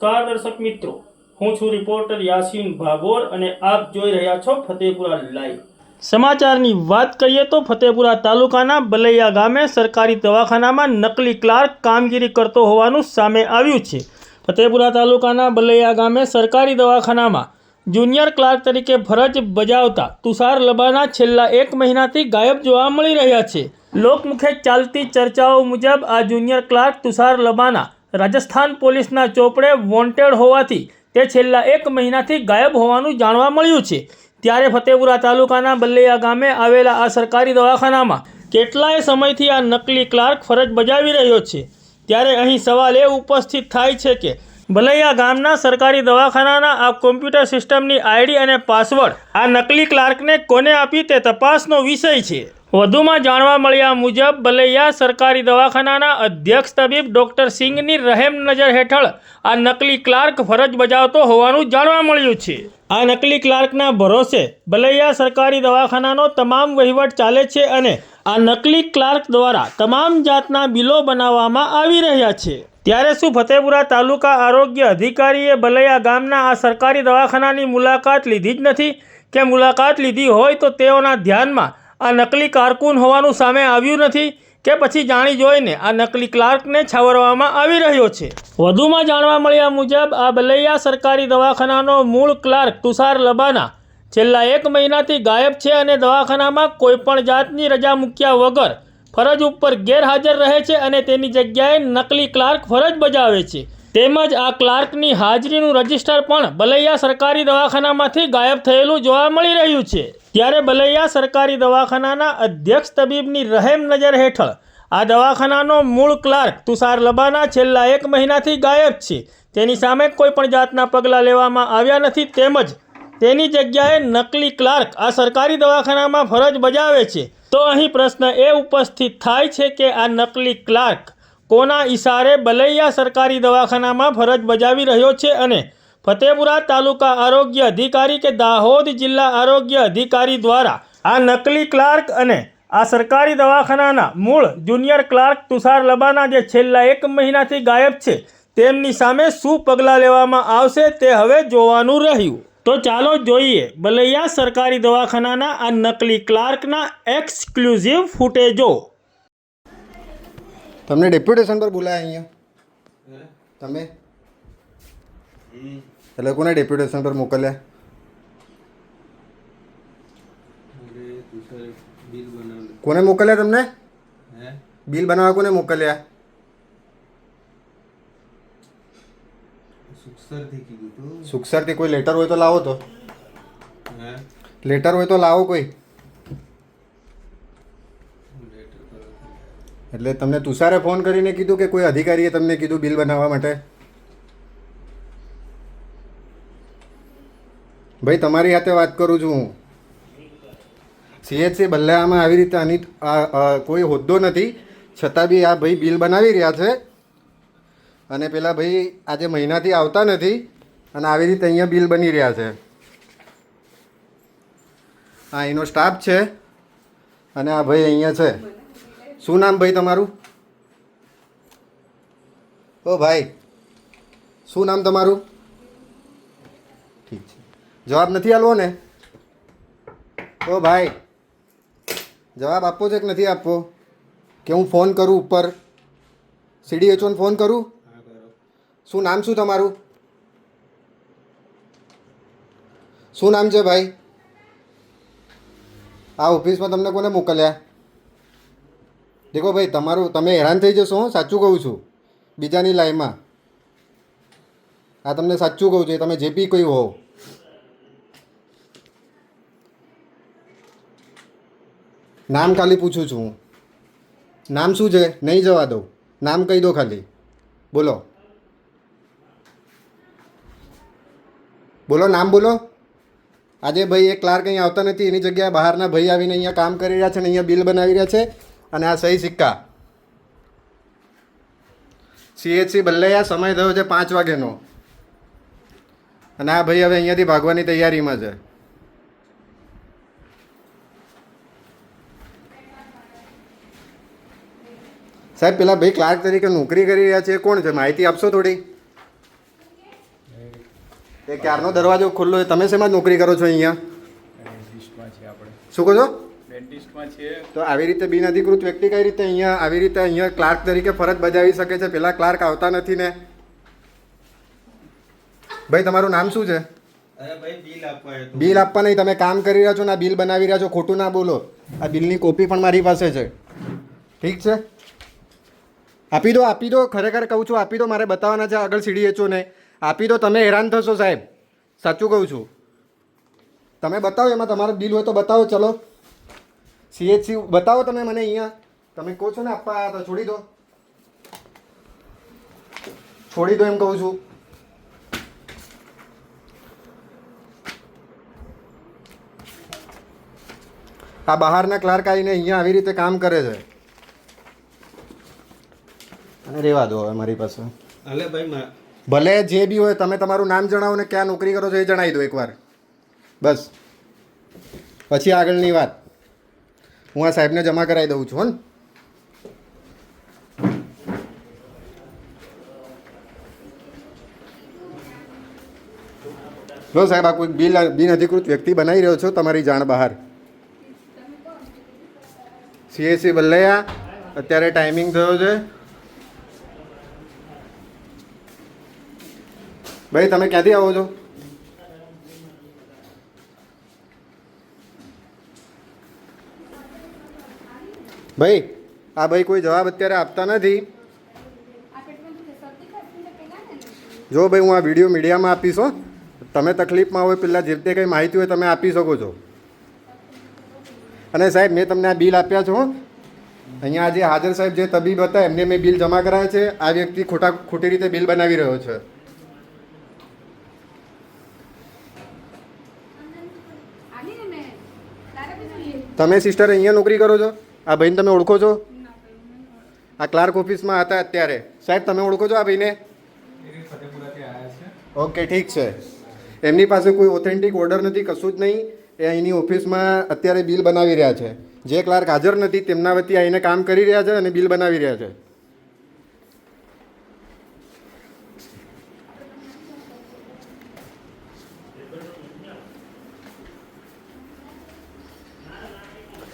નમસ્કાર દર્શક મિત્રો. હું છું રિપોર્ટર યાસીન ભાગોર અને આપ જોઈ રહ્યા છો ફતેપુરા લાઈવ. સમાચારની વાત કરીએ તો ફતેપુરા તાલુકાના બલૈયા ગામે સરકારી દવાખાનામાં નકલી ક્લાર્ક કામગીરી કરતો હોવાનું સામે આવ્યું છે. ફતેપુરા તાલુકાના બલૈયા ગામે સરકારી દવાખાનામાં જુનિયર ક્લાર્ક તરીકે ફરજ બજાવતા તુષાર લબાના છેલ્લા એક મહિનાથી ગાયબ જોવા મળી રહ્યા છે. લોકમુખે ચાલતી ચર્ચાઓ મુજબ આ જુનિયર ક્લાર્ક તુષાર લબાના રાજસ્થાન પોલીસના ચોપડે વોન્ટેડ હોવાથી તે છેલ્લા એક મહિનાથી ગાયબ હોવાનું જાણવા મળ્યું છે. ત્યારે ફતેપુરા તાલુકાના બલ્લૈયા ગામે આવેલા આ સરકારી દવાખાનામાં કેટલાય સમયથી આ નકલી ક્લાર્ક ફરજ બજાવી રહ્યો છે. ત્યારે અહીં સવાલ એ ઉપસ્થિત થાય છે કે બલૈયા ગામના સરકારી દવાખાનાના આ કોમ્પ્યુટર સિસ્ટમની આઈડી અને પાસવર્ડ આ નકલી ક્લાર્કને કોને આપી તે તપાસનો વિષય છે. વધુમાં જાણવા મળ્યા મુજબ, બલૈયા સરકારી દવાખાનાના અધ્યક્ષ તબીબ ડૉક્ટર સિંઘની રહેમ નજર હેઠળ આ નકલી ક્લાર્ક ફરજ બજાવતો હોવાનું જાણવા મળ્યું છે. આ નકલી ક્લાર્કના ભરોસે બલૈયા સરકારી દવાખાનાનો તમામ વહીવટ ચાલે છે અને આ નકલી ક્લાર્ક દ્વારા તમામ જાતના બિલો બનાવવામાં આવી રહ્યા છે. ત્યારે શું ફતેપુરા તાલુકા આરોગ્ય અધિકારીએ બલૈયા ગામના આ સરકારી દવાખાનાની મુલાકાત લીધી જ નથી? કે મુલાકાત લીધી હોય તો તેઓના ધ્યાનમાં આ નકલી કારકુન હોવાનું સામે આવ્યું નથી કે પછી જાણી જોઈને આ નકલી ક્લાર્કને છાવરવામાં આવી રહ્યો છે. વધુમાં જાણવા મળ્યા મુજબ, આ બલૈયા સરકારી દવાખાનાનો મૂળ ક્લાર્ક તુષાર લબાના છેલ્લા એક મહિનાથી ગાયબ છે અને દવાખાનામાં કોઈપણ જાતની રજા મૂક્યા વગર ફરજ ઉપર ગેરહાજર રહે છે અને તેની જગ્યાએ નકલી ક્લાર્ક ફરજ બજાવે છે. તેમજ આ ક્લાર્કની હાજરીનું રજિસ્ટર પણ બલૈયા સરકારી દવાખાનામાંથી ગાયબ થયેલું જોવા મળી રહ્યું છે. ત્યારે બલૈયા સરકારી દવાખાનાના અધ્યક્ષ તબીબની રહેમ નજર હેઠળ આ દવાખાનાનો મૂળ ક્લાર્ક તુષાર લબાના છેલ્લા એક મહિનાથી ગાયબ છે. તેની સામે કોઈ પણ જાતના પગલાં લેવામાં આવ્યા નથી તેમજ તેની જગ્યાએ નકલી ક્લાર્ક આ સરકારી દવાખાનામાં ફરજ બજાવે છે. તો અહીં પ્રશ્ન એ ઉપસ્થિત થાય છે કે આ નકલી ક્લાર્ક કોના ઇશારે બલૈયા સરકારી દવાખાનામાં ફરજ બજાવી રહ્યો છે અને ફતેપુરા તાલુકા આરોગ્ય અધિકારી કે દાહોદ જિલ્લા આરોગ્ય અધિકારી દ્વારા આ નકલી ક્લાર્ક અને આ સરકારી દવાખાનાના મૂળ જુનિયર ક્લાર્ક તુષાર લબાના જે છેલ્લા એક મહિનાથી ગાયબ છે તેમની સામે શું પગલાં લેવામાં આવશે તે હવે જોવાનું રહ્યું. તો ચાલો જોઈએ બલૈયા સરકારી દવાખાનાના આ નકલી ક્લાર્કના એક્સક્લુઝિવ ફૂટેજો. તમને ડેપ્યુટેશન પર બોલાયા અહીંયા? તમે? એટલે કોને ડેપ્યુટેશન પર મોકલ્યા? કોને મોકલ્યા તમને? બિલ બનાવવા કોને મોકલ્યા? સુખસરથી કોઈ લેટર હોય તો લાવો તો. લેટર હોય તો લાવો કોઈ. એટલે તમને તુષારે ફોન કરીને કીધું કે કોઈ અધિકારીએ તમને કીધું બિલ બનાવવા માટે? ભાઈ, તમારી સાથે વાત કરું છું હું. સીએચસી બલ્લામાં આવી રીતે આની કોઈ હોદ્દો નથી, છતાં બી આ ભાઈ બિલ બનાવી રહ્યા છે. અને પેલા ભાઈ આજે મહિનાથી આવતા નથી અને આવી રીતે અહીંયા બિલ બની રહ્યા છે. હા એનો સ્ટાફ છે અને આ ભાઈ અહીંયા છે. શું નામ ભાઈ તમારું? ઓ ભાઈ, શું નામ તમારું? ઠીક છે. જવાબ નથી આલવો ને? ઓ ભાઈ, જવાબ આપવો છે કે નથી આપવો? કે હું ફોન કરું ઉપર? સીડી એચઓને ફોન કરું? શું નામ શું તમારું? શું નામ છે ભાઈ? આ ઓફિસમાં તમને કોને મોકલ્યા? દેખો ભાઈ, તમારું, તમે હેરાન થઈ જશો, હું, સાચું કહું છું. બીજાની લાઈનમાં. આ તમને સાચું કહું છું તમે જે બી કોઈ હો નામ ખાલી પૂછું છું હું. નામ શું છે? નહીં જવા દઉં. નામ કહી દો ખાલી. બોલો. બોલો, નામ બોલો. આજે ભાઈ એક ક્લાર્ક અહીંયા આવતા નથી, એની જગ્યાએ બહારના ભાઈ આવીને અહીંયા કામ કરી રહ્યા છે અને અહીંયા બિલ બનાવી રહ્યા છે અને આ સહી સિક્કા. સીએચસી બલ્લૈયા, સમય થયો છે પાંચ વાગ્યાનો. અને આ ભાઈ હવે અહીંયાથી ભાગવાની તૈયારીમાં છે. સાહેબ પેલા ભાઈ ક્લાર્ક તરીકે નોકરી કરી રહ્યા છે. કોણ છે? માહિતી આપશો થોડી? એ ક્યારનો દરવાજો ખુલ્લો છે? તમે શેમાં નોકરી કરો છો અહીંયા? શું કહો છો? તો આવી રીતે બિનઅધિકૃત વ્યક્તિ કઈ રીતે અહીંયા આવી રીતે અહીંયા ક્લાર્ક તરીકે ફરજ બજાવી શકે છે? પેલા ક્લાર્ક આવતા નથી ને. ભાઈ તમારું નામ શું છે? બિલ આપવા બિલ આપવા નહીં તમે કામ કરી રહ્યા છો ને આ બિલ બનાવી રહ્યા છો. ખોટું ના બોલો. આ બિલની કોપી પણ મારી પાસે છે. ઠીક છે? આપી દો આપી દો, ખરેખર કહું છું, આપી દો, મારે બતાવવાના છે, આગળ સીડી એચો ને. આપી દો, તમે હેરાન થશો સાહેબ. સાચું કહું છું. તમે બતાવો, એમાં તમારો ડીલ હોય તો બતાવો, ચલો. સીએચસી બતાવો તમે મને અહીંયા. તમે કહો છો ને, આપવા આવ્યા તો છોડી દો. છોડી દો એમ કહું છું. આ બહારના ક્લાર્ક આવીને અહીંયા આવી રીતે કામ કરે છે. અને રેવા દો હવે મારી પાસે. અલે ભાઈ ભલે જે બી હોય તમે તમારું નામ જણાવો ને ક્યાં નોકરી કરો છો એ જણાવી દો એકવાર. બસ. પછી આગળની વાત. હું આ સાહેબને જમા કરાવી દઉં છું ને જો સાહેબ આ કોઈ બિલ અધિકૃત વ્યક્તિ બનાવી રહ્યો છો? તમારી જાણ બહાર. સીએસસી બલ્લૈયા અત્યારે ટાઈમિંગ થયો છે. ભાઈ, તમે ક્યાંથી આવો છો? ભાઈ, આ ભાઈ કોઈ જવાબ અત્યારે આપતા નથી. જો ભાઈ, હું આ વીડિયો મીડિયામાં આપીશ, હો. તમે તકલીફમાં હોય પહેલાં જે તે કંઈ માહિતી હોય, તમે આપી શકો છો. અને સાહેબ, મેં તમને આ બિલ આપ્યા છો અહીંયા આજે હાજર સાહેબ જે તબીબ હતા, એમને મેં બિલ જમા કરાયા છે. આ વ્યક્તિ ખોટા ખોટી રીતે બિલ બનાવી રહ્યો છે. તમે સિસ્ટર અહીંયા નોકરી કરો છો? આ ભાઈને તમે ઓળખો છો? આ ક્લાર્ક ઓફિસમાં હતા અત્યારે. સાહેબ, તમે ઓળખો છો આ ભાઈને ઓકે ઠીક છે. એમની પાસે કોઈ ઓથેન્ટિક ઓર્ડર નથી, કશું જ નહીં. એ અહીંની ઓફિસમાં અત્યારે બિલ બનાવી રહ્યા છે. જે ક્લાર્ક હાજર નથી, તેમના વતી આવીને કામ કરી રહ્યા છે અને બિલ બનાવી રહ્યા છે.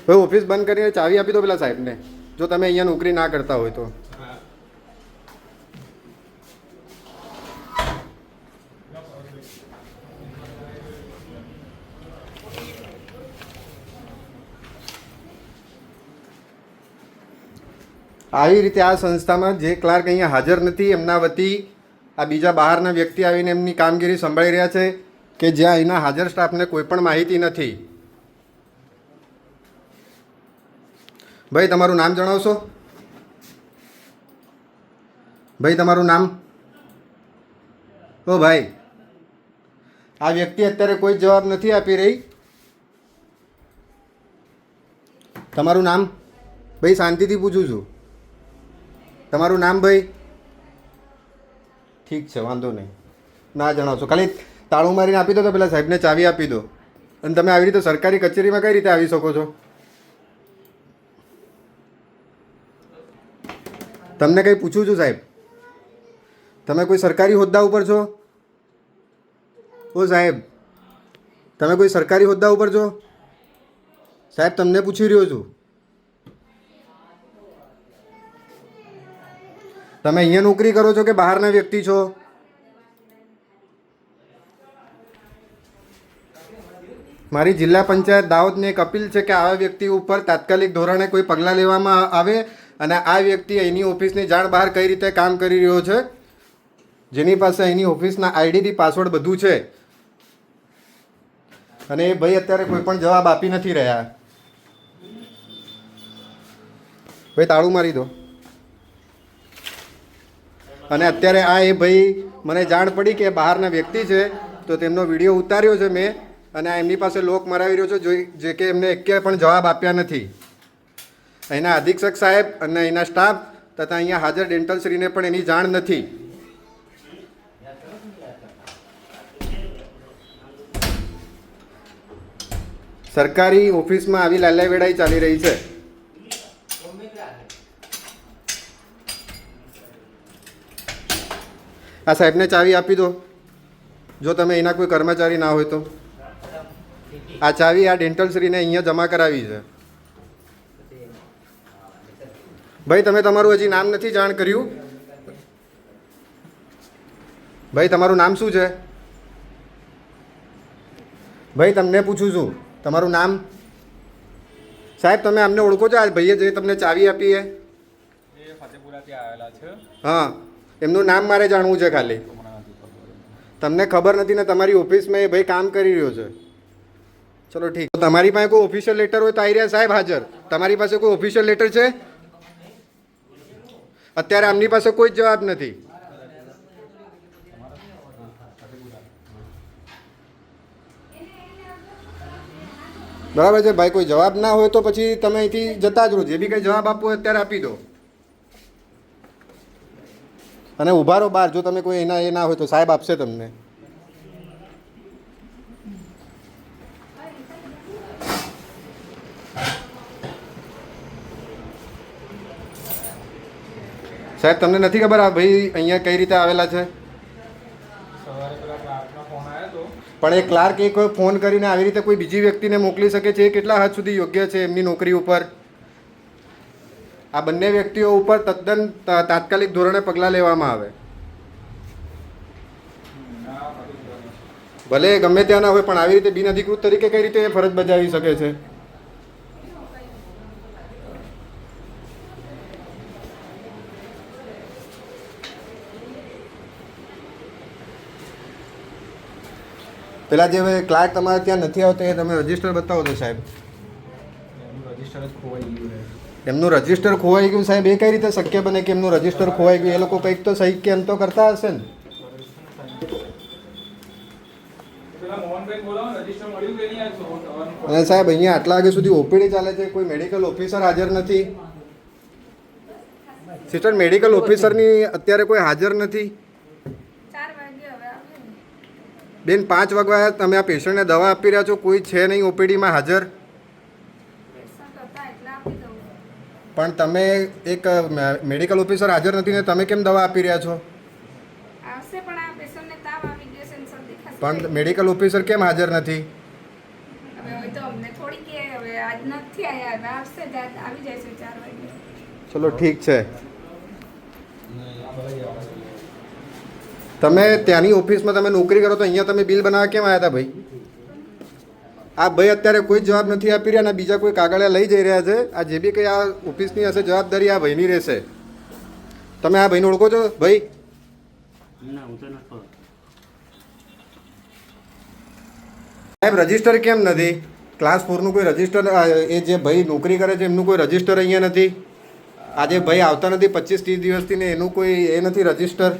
હવે ઓફિસ બંધ કરીને ચાવી આપી દો પેલા સાહેબને. જો તમે અહીંયા નોકરી ના કરતા હોય તો. આવી રીતે આ સંસ્થામાં જે ક્લાર્ક અહીંયા હાજર નથી, એમના વતી આ બીજા બહારના વ્યક્તિ આવીને એમની કામગીરી સંભાળી રહ્યા છે કે જ્યાં અહીંના હાજર સ્ટાફને કોઈ પણ માહિતી નથી. ભાઈ, તમારું નામ જણાવશો? ભાઈ, તમારું નામ? ઓ ભાઈ, આ વ્યક્તિ અત્યારે કોઈ જવાબ નથી આપી રહી. તમારું નામ? ભાઈ, શાંતિથી પૂછું છું. તમારું નામ ભાઈ? ઠીક છે, વાંધો નહીં. ના જણાવશો. ખાલી તાળું મારીને આપી દો તો પેલા સાહેબને ચાવી આપી દો. અને તમે આવી રીતે સરકારી કચેરીમાં કઈ રીતે આવી શકો છો? તમને કંઈ પૂછું છું સાહેબ? તમે કોઈ સરકારી હોદ્દા ઉપર છો? ઓ સાહેબ, તમે કોઈ સરકારી હોદ્દા ઉપર છો? સાહેબ, તમને પૂછી રહ્યો છું. તમે અહીંયા નોકરી કરો છો કે બહારના વ્યક્તિ છો? મારી જિલ્લા પંચાયત દાહોદને એક અપીલ છે કે આવા વ્યક્તિ ઉપર તાત્કાલિક ધોરણે કોઈ પગલાં લેવામાં આવે અને આ વ્યક્તિ અહીંની ઓફિસની જાણ બહાર કઈ રીતે કામ કરી રહ્યો છે? જેની પાસે અહીંની ઓફિસના આઈડીથી પાસવર્ડ બધું છે. અને એ ભાઈ અત્યારે કોઈ પણ જવાબ આપી નથી રહ્યા. ભાઈ, તાળું મારી દો. અને અત્યારે આ એ ભાઈ, મને જાણ પડી કે બહારના વ્યક્તિ છે, તો તેમનો વીડિયો ઉતાર્યો છે મેં અને એમની પાસે લોક મરાવી રહ્યો છે જે કે એમને એકે પણ જવાબ આપ્યા નથી. અહીંના અધિક્ષક સાહેબ અને અહીંના સ્ટાફ તથા અહીંયા હાજર ડેન્ટલ શ્રીને પણ એની જાણ નથી. સરકારી ઓફિસમાં આવી લાલાવેડાઈ ચાલી રહી છે. આ સાહેબને ચાવી આપી દો. જો તમે એના કોઈ કર્મચારી ના હોય તો. આ ચાવી આ ડેન્ટલ શ્રીને અહીંયા જમા કરાવી છે. ભાઈ તમે તમારું હજી નામ નથી જાણ કર્યું? ભાઈ તમારું નામ શું છે? ભાઈ તમને પૂછું છું તમારું નામ? સાહેબ તમે અમને ઓળખો છો આ ભાઈએ જે તમને ચાવી આપી એ? આવેલા છે. હા એમનું નામ મારે જાણવું છે ખાલી. તમને ખબર નથી ને તમારી ઓફિસમાં એ ભાઈ કામ કરી રહ્યો છે. ચલો ઠીક. તમારી પાસે કોઈ ઓફિશિયલ લેટર હોય તો આવી રહ્યા સાહેબ હાજર. તમારી પાસે કોઈ ઓફિશિયલ લેટર છે? અત્યારે આમની પાસે કોઈ જવાબ નથી. બરાબર છે? ભાઈ, કોઈ જવાબ ના હોય તો પછી તમે અહીંથી જતા જ રહો. જે બી કંઈ જવાબ આપવો અત્યારે આપી દો. અને ઊભા રહો બહાર. જો તમે કોઈ એના એ ના હોય તો સાહેબ આપશે તમને. સાહેબ તમને નથી ખબર આ ભાઈ અહીંયા કઈ રીતે આવેલા છે? પણ એ ક્લાર્ક એક ફોન કરીને આવી રીતે કોઈ બીજી વ્યક્તિને મોકલી શકે છે? એ કેટલા હદ સુધી યોગ્ય છે એમની નોકરી ઉપર? આ બંને વ્યક્તિઓ ઉપર તદ્દન તાત્કાલિક ધોરણે પગલાં લેવામાં આવે. ભલે ગમે ત્યાં ના હોય પણ આવી રીતે બિનઅધિકૃત તરીકે કઈ રીતે ફરજ બજાવી શકે છે? પેલા જે ક્લાર્ક તમારે ત્યાં નથી આવતો એ તમે રજિસ્ટર બતાવો તો સાહેબ. એમનું રજિસ્ટર ખોવાઈ ગયું સાહેબ એ કઈ રીતે શક્ય બને કે એમનું રજિસ્ટર ખોવાઈ ગયું? એ લોકો કંઈક તો સહી કેમ તો કરતા હશે ને? અને સાહેબ અહીંયા આટલા વાગ્યા સુધી ઓપીડી ચાલે છે કોઈ મેડિકલ ઓફિસર હાજર નથી? સિસ્ટર મેડિકલ ઓફિસરની અત્યારે કોઈ હાજર નથી ચાર વાગે હવે આવે ને. બેન પાંચ વાગ્યા તમે આ પેશન્ટને દવા આપી રહ્યા છો કોઈ છે નહીં ઓપીડીમાં હાજર? પેશન્ટ હતા એટલે આપી દઉં પણ તમે એક મેડિકલ ઓફિસર હાજર નથી ને તમે કેમ દવા આપી રહ્યા છો? પણ છે. મેડિકલ ઓફિસર કેમ હાજર નથી? ચલો ઠીક તો અમને થોડી કે હવે આજ નથી આયા હવે આવશે જ આજ આવી જાય છે ચાર વાગે ચલો ઠીક છે તમે ત્યાંની ઓફિસમાં તમે નોકરી કરો તો અહીંયા તમે બિલ બનાવવા કેમ આવ્યા હતા ભાઈ? આ ભાઈ અત્યારે કોઈ જવાબ નથી આપી રહ્યા અને બીજા કોઈ કાગળિયા લઈ જઈ રહ્યા છે. આ જે બી કંઈ આ ઓફિસની હશે જવાબદારી આ ભાઈની રહેશે. તમે આ ભાઈને ઓળખો છો? ભાઈ? સાહેબ રજિસ્ટર કેમ નથી? ક્લાસ ફોરનું કોઈ રજિસ્ટર એ જે ભાઈ નોકરી કરે છે એમનું કોઈ રજિસ્ટર અહીંયા નથી? આજે ભાઈ આવતા નથી પચીસ ત્રીસ દિવસથી ને એનું કોઈ એ નથી રજિસ્ટર?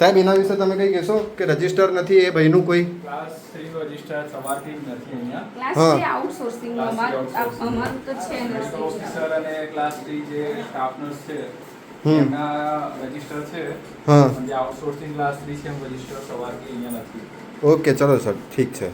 સાહેબ એના વિશે તમે કંઈ કહેશો કે રજિસ્ટર નથી એ ભાઈનું કોઈ? ક્લાસ થ્રીનું રજિસ્ટર સવારથી જ નથી અહીંયા. ક્લાસ 3 આઉટસોર્સિંગ અમારું તો છે નર્સિંગ ઓફિસર અને ક્લાસ થ્રી જે સ્ટાફ નર્સ છે હમ. એમના રજિસ્ટર છે. હા. જે આઉટસોર્સિંગ ક્લાસ થ્રી છે એમ રજિસ્ટર સવારથી અહીંયા નથી. ઓકે ચલો સર ઠીક છે.